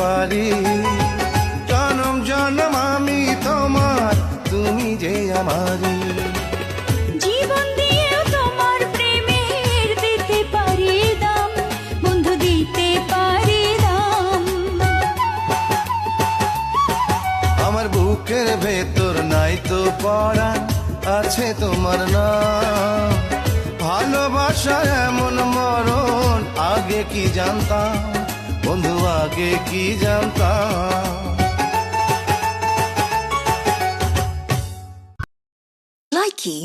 পারি। জনম জনম আমি তোমার তুমি যে আমারই। দিতে দিতে আমার বুকের ভেতর নাই তো পড়া আছে তোমার না ভালোবাসা এমন আগে কি জানতাম? বন্ধু আগে কি জানতাম? Likey